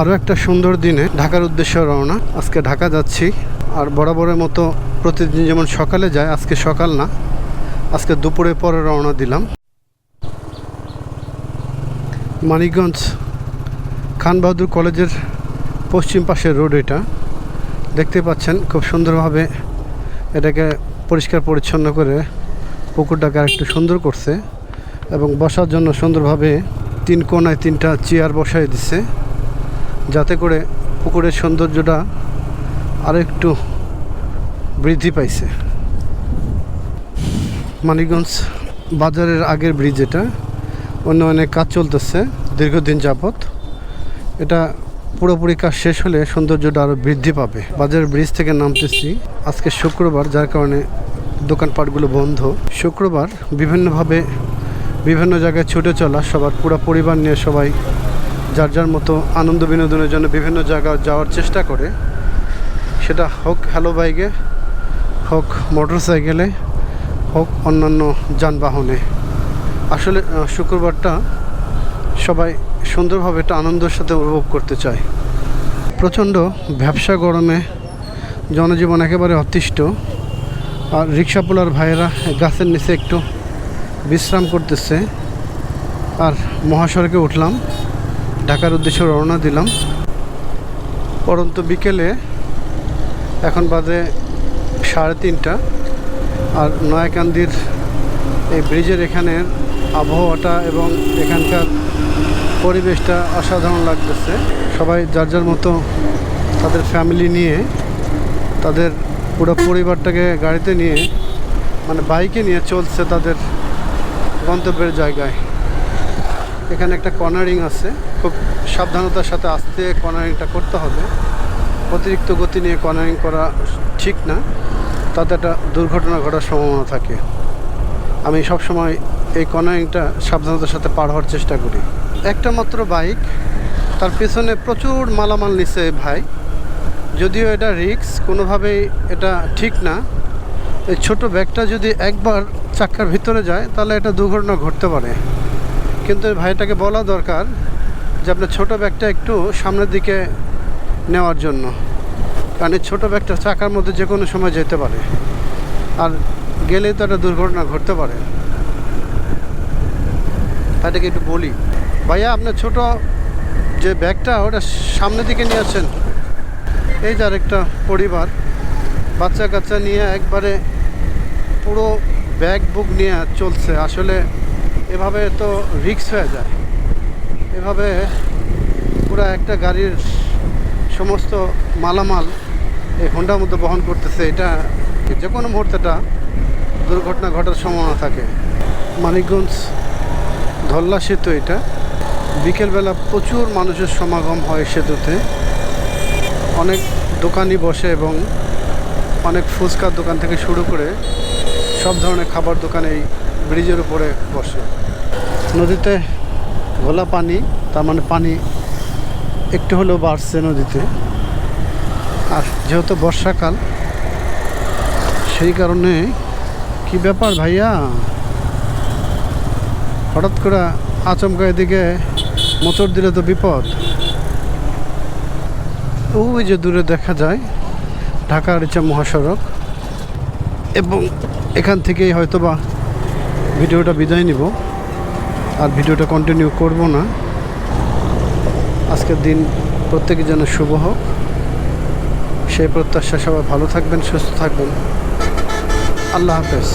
আরও একটা সুন্দর দিনে ঢাকার উদ্দেশ্যে রওনা। আজকে ঢাকা যাচ্ছি। আর বরাবরের মতো প্রতিদিন যেমন সকালে যায়, আজকে সকাল না। আজকে দুপুরে পরে রওনা দিলাম। মানিকগঞ্জ খানবাহাদুর কলেজের পশ্চিম পাশের রোড এটা। দেখতে পাচ্ছেন খুব সুন্দরভাবে এটাকে পরিষ্কার পরিচ্ছন্ন করে পুকুরটাকে একটু সুন্দর করছে এবং বসার জন্য সুন্দরভাবে তিন কোনায় তিনটা চেয়ার বসাই দিছে। যাতে করে পুকুরের সৌন্দর্যটা আরও একটু বৃদ্ধি পাইছে। মানিকগঞ্জ বাজারের আগের ব্রিজ এটা। অন্য অনেক কাজ চলতেছে দীর্ঘদিন যাবত এটা পুরোপুরি কাজ শেষ হলে সৌন্দর্যটা আরও বৃদ্ধি পাবে। বাজারের ব্রিজ থেকে নামতেছি। আজকে শুক্রবার, যার কারণে দোকানপাটগুলো বন্ধ। শুক্রবার বিভিন্নভাবে বিভিন্ন জায়গায় ছুটে চলা, সবার পুরো পরিবার নিয়ে সবাই যার যার মতো আনন্দ বিনোদনের জন্য বিভিন্ন জায়গায় যাওয়ার চেষ্টা করে। সেটা হোক হ্যালো বাইকে, হোক মোটর সাইকেলে হোক অন্যান্য যানবাহনে। আসলে শুক্রবারটা সবাই সুন্দরভাবে একটা আনন্দের সাথে উপভোগ করতে চায়। প্রচণ্ড ব্যবসা গরমে জনজীবন একেবারে অতিষ্ঠ। আর রিক্সাপোলার ভাইয়েরা গাছের নিচে একটু বিশ্রাম করতেছে। আর মহাসড়কে উঠলাম। ঢাকার উদ্দেশ্যে রওনা দিলাম। পরন্ত বিকেলে এখন বাজে সাড়ে তিনটা আর নয়াকান্দির এই ব্রিজের এখানের আবহাওয়াটা এবং এখানকার পরিবেশটা অসাধারণ লাগতেছে। সবাই যার যার মতো তাদের ফ্যামিলি নিয়ে, তাদের পুরো পরিবারটাকে গাড়িতে নিয়ে মানে বাইকে নিয়ে চলছে তাদের গন্তব্যের জায়গায়। এখানে একটা কর্নারিং আছে। খুব সাবধানতার সাথে আস্তে কর্নারিংটা করতে হবে। অতিরিক্ত গতি নিয়ে কর্নারিং করা ঠিক না। তাতে একটা দুর্ঘটনা ঘটার সম্ভাবনা থাকে। আমি সবসময় এই কর্নারিংটা সাবধানতার সাথে পার হওয়ার চেষ্টা করি। একটা মাত্র বাইক তার পেছনে প্রচুর মালামাল নিছে ভাই। যদিও এটা রিক্স কোনোভাবেই এটা ঠিক না। এই ছোট ব্যাগটা যদি একবার চাক্কার ভিতরে যায়, তাহলে এটা দুর্ঘটনা ঘটতে পারে। কিন্তু ভাইটাকে বলা দরকার যে আপনার ছোটো ব্যাগটা একটু সামনের দিকে নেওয়ার জন্য। কারণ এই ছোটো ব্যাগটা চাকার মধ্যে যে কোনো সময় যেতে পারে। আর গেলেই তো একটা দুর্ঘটনা ঘটতে পারে। তাদেরকে একটু বলি, ভাইয়া, আপনার ছোট যে ব্যাগটা, ওটা সামনের দিকে নিয়ে আসেন। এই যে আরেকটা পরিবার বাচ্চা কাচ্চা নিয়ে একবারে পুরো ব্যাগ বুক নিয়ে চলছে। আসলে এভাবে তো রিক্স হয়ে যায়। এভাবে পুরো একটা গাড়ির সমস্ত মালামাল এই হোন্ডার মধ্যে বহন করতেছে, এটা যে কোনো মুহূর্তেটা দুর্ঘটনা ঘটার সম্ভাবনা থাকে। মানিকগঞ্জ ধল্লা সেতু এটা। বিকেলবেলা প্রচুর মানুষের সমাগম হয় সেতুতে। অনেক দোকানই বসে এবং অনেক ফুচকার দোকান থেকে শুরু করে সব ধরনের খাবার দোকান এই ব্রিজের উপরে বসে। নদীতে ঘোলা পানি, তার মানে পানি একটু হলেও বাড়ছে নদীতে। আর যেহেতু বর্ষাকাল, সেই কারণে কি ব্যাপার ভাইয়া? হঠাৎ করে আচমকা এদিকে মোচড় দিলে তো বিপদ। ওই যে দূরে দেখা যায় ঢাকা আরিচা মহাসড়ক। এবং এখান থেকেই হয়তোবা ভিডিওটা বিদায় নিব। আর ভিডিওটা কন্টিনিউ করব না। আজকের দিন প্রত্যেকে যেন শুভ হোক। সেই প্রত্যাশা সবাই ভালো থাকবেন, সুস্থ থাকবেন। আল্লাহ হাফেজ।